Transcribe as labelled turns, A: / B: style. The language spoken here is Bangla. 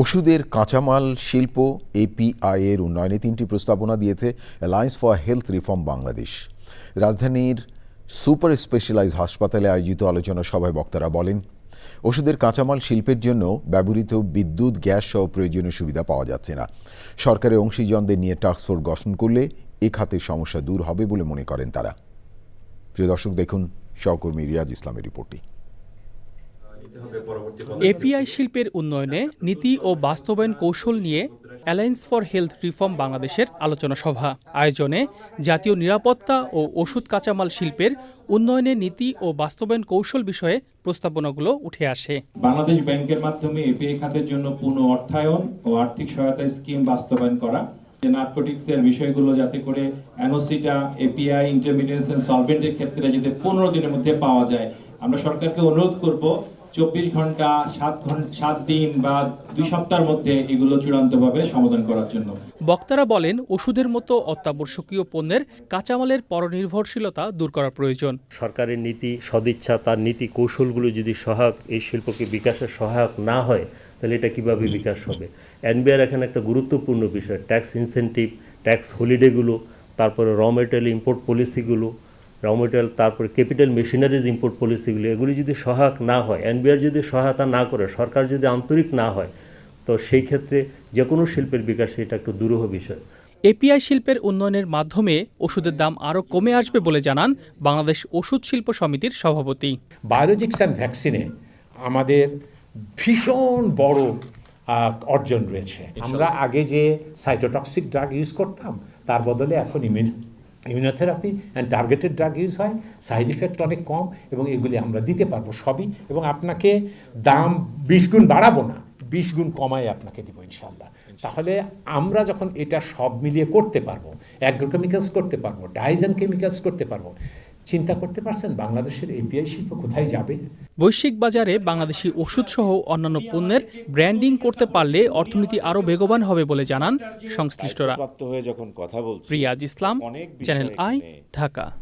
A: ওষুধের কাঁচামাল শিল্প এপিআইয়ের উন্নয়নে তিনটি প্রস্তাবনা দিয়েছে alliance for health reform Bangladesh রাজধানীর সুপার স্পেশালাইজ হাসপাতালে আয়োজিত আলোচনা সভায় বক্তারা বলেন, ওষুধের কাঁচামাল শিল্পের জন্য ব্যবহৃত বিদ্যুৎ, গ্যাস সহ প্রয়োজনীয় সুবিধা পাওয়া যাচ্ছে না। সরকারের অংশীজনদের নিয়ে টাস্কফোর্স গঠন করলে এ খাতের সমস্যা দূর হবে বলে মনে করেন তারা। প্রিয় দর্শক, দেখুন সহকর্মী রিয়াজ ইসলামের রিপোর্টটি।
B: এপিআই শিল্পের উন্নয়নে নীতি ও বাস্তবায়ন কৌশল নিয়ে অ্যালায়েন্স ফর হেলথ রিফর্ম বাংলাদেশের আলোচনা সভা। আয়োজনে জাতীয় নিরাপত্তা ও ওষুধ কাঁচামাল শিল্পের উন্নয়নে নীতি ও বাস্তবায়ন কৌশল বিষয়ে প্রস্তাবনাগুলো উঠে আসে।
C: বাংলাদেশ ব্যাংকের মাধ্যমে এপিআই খাতের জন্য পূর্ণ অর্থায়ন ও আর্থিক সহায়তা স্কিম বাস্তবায়ন করা। যে বিষয়গুলো যাতে করে অ্যানোসিটা এপিআই ইন্টারমিডিয়েন্টস এন্ড সলভেন্টের ক্ষেত্রে যাতে পনেরো দিনের মধ্যে পাওয়া যায়। আমরা সরকারকে অনুরোধ করব চব্বিশ ঘণ্টা সাত ঘণ্টা সাত দিন বা দুই সপ্তাহের মধ্যে এগুলো চূড়ান্তভাবে সমাধান করার জন্য।
B: বক্তারা বলেন ওষুধের মতো অত্যাবশ্যকীয় পণ্যের কাঁচামালের পরনির্ভরশীলতা দূর করা প্রয়োজন।
D: সরকারের নীতি সদিচ্ছা তার নীতি কৌশলগুলো যদি সহায়ক এই শিল্পকে বিকাশের সহায়ক না হয় তাহলে এটা কীভাবে বিকাশ হবে? এনবিআর এখানে একটা গুরুত্বপূর্ণ বিষয় ট্যাক্স ইনসেন্টিভ ট্যাক্স হলিডেগুলো তারপরে র মেটেরিয়াল ইম্পোর্ট পলিসিগুলো র মেটেরিয়াল তারপরে ক্যাপিটাল মেশিনারিজ ইম্পোর্ট পলিসিগুলো এগুলি যদি সহায়ক না হয় এনবিআর যদি সহায়তা না করে সরকার যদি আন্তরিক না হয় তো সেই ক্ষেত্রে যে কোনো শিল্পের বিকাশে এটা একটু দুরূহ বিষয়।
B: এপিআই শিল্পের উন্নয়নের মাধ্যমে ওষুধের দাম আরও কমে আসবে বলে জানান বাংলাদেশ ওষুধ শিল্প সমিতির সভাপতি।
E: বায়োলজিক্স অ্যান্ড ভ্যাকসিনে আমাদের ভীষণ বড় অর্জন রয়েছে। আমরা আগে যে সাইটোটক্সিক ড্রাগ ইউজ করতাম তার বদলে এখন immune immunotherapy and targeted drug use হয় সাইড ইফেক্ট অনেক কম এবং এগুলি আমরা দিতে পারব সবই এবং আপনাকে দাম বিশ গুণ বাড়াবো না, বিশ গুণ কমায় আপনাকে দিব ইনশাল্লাহ তাহলে আমরা যখন এটা সব মিলিয়ে করতে পারব অ্যাগ্রোকেমিক্যালস করতে পারব ডাইজেন কেমিক্যালস করতে পারব চিন্তা করতে পারছেন বাংলাদেশের এপিআই শিল্প কোথায় যাবে?
B: বৈশ্বিক বাজারে বাংলাদেশি ওষুধ সহ অন্যান্য পণ্যের ব্র্যান্ডিং করতে পারলে অর্থনীতি আরও বেগবান হবে বলে জানান সংশ্লিষ্টরা।
F: প্রিয়াজ কথা বলছি
B: রিয়াজ ইসলাম চ্যানেল আই ঢাকা।